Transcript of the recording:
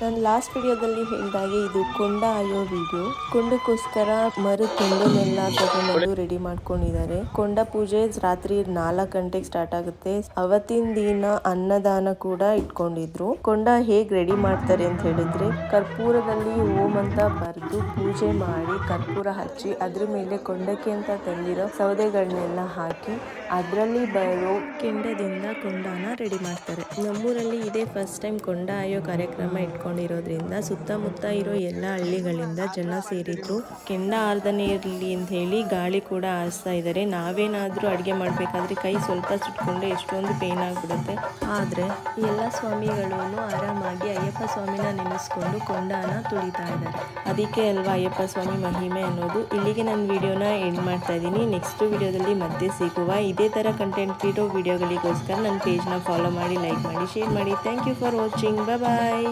ನಾನು ಲಾಸ್ಟ್ ವಿಡಿಯೋದಲ್ಲಿ ಹೇಳಿದಾಗೆ ಇದು ಕೊಂಡ ಆಯೋ ವಿಡಿಯೋ ಕೊಂಡಕ್ಕೋಸ್ಕರ ಮರು ತುಂಡನ್ನೆಲ್ಲ ತಗೊಂಡು ರೆಡಿ ಮಾಡ್ಕೊಂಡಿದ್ದಾರೆ. ಕೊಂಡ ಪೂಜೆ ರಾತ್ರಿ ನಾಲ್ಕು ಗಂಟೆಗೆ ಸ್ಟಾರ್ಟ್ ಆಗುತ್ತೆ. ಅವತ್ತಿನ ದಿನ ಅನ್ನದಾನ ಕೂಡ ಇಟ್ಕೊಂಡಿದ್ರು. ಕೊಂಡ ಹೇಗ್ ರೆಡಿ ಮಾಡ್ತಾರೆ ಅಂತ ಹೇಳಿದ್ರೆ, ಕರ್ಪೂರದಲ್ಲಿ ಓಂ ಅಂತ ಬರೆದು ಪೂಜೆ ಮಾಡಿ ಕರ್ಪೂರ ಹಚ್ಚಿ ಅದ್ರ ಮೇಲೆ ಕೊಂಡಕ್ಕೆ ಅಂತ ತಂದಿರೋ ಸೌದೆಗಳನ್ನೆಲ್ಲ ಹಾಕಿ ಅದರಲ್ಲಿ ಬರೋ ಕೆಂಡದಿಂದ ಕೊಂಡಾನ ರೆಡಿ ಮಾಡ್ತಾರೆ. ನಮ್ಮೂರಲ್ಲಿ ಇದೇ ಫಸ್ಟ್ ಟೈಮ್ ಕೊಂಡ ಆಯೋ ಕಾರ್ಯಕ್ರಮ ಇಟ್ಕೊಂಡಿರೋದ್ರಿಂದ ಸುತ್ತಮುತ್ತ ಇರೋ ಎಲ್ಲ ಹಳ್ಳಿಗಳಿಂದ ಜನ ಸೇರಿದ್ರು. ಕೆಂಡ ಆರ್ದನೆ ಇರಲಿ ಅಂತ ಹೇಳಿ ಗಾಳಿ ಕೂಡ ಆರಿಸ್ತಾ ಇದ್ದಾರೆ ನಾವೇನಾದರೂ ಅಡುಗೆ ಮಾಡಬೇಕಾದ್ರೆ ಕೈ ಸ್ವಲ್ಪ ಸುಟ್ಕೊಂಡ್ರೆ ಎಷ್ಟೊಂದು ಪೇನ್ ಆಗಿಬಿಡುತ್ತೆ. ಆದರೆ ಎಲ್ಲ ಸ್ವಾಮಿಗಳೂ ಆರಾಮಾಗಿ ಅಯ್ಯಪ್ಪ ಸ್ವಾಮಿನ ನೆನೆಸ್ಕೊಂಡು ಕೊಂಡಾನ ತುಳಿತಾ ಇದ್ದಾರೆ ಅದಕ್ಕೆ ಅಲ್ವಾ ಅಯ್ಯಪ್ಪ ಸ್ವಾಮಿ ಮಹಿಮೆ ಅನ್ನೋದು. ಇಲ್ಲಿಗೆ ನನ್ನ ವಿಡಿಯೋನ ಎಂಡ್ ಮಾಡ್ತಾ ಇದ್ದೀನಿ. ನೆಕ್ಸ್ಟ್ ವಿಡಿಯೋದಲ್ಲಿ ಮತ್ತೆ ಸಿಗುವ ಇದೇ ಥರ ಕಂಟೆಂಟ್ ಇರೋ ವಿಡಿಯೋಗಳಿಗೋಸ್ಕರ ನನ್ನ ಪೇಜ್ನ ಫಾಲೋ ಮಾಡಿ ಲೈಕ್ ಮಾಡಿ ಶೇರ್ ಮಾಡಿ. Thank you for watching bye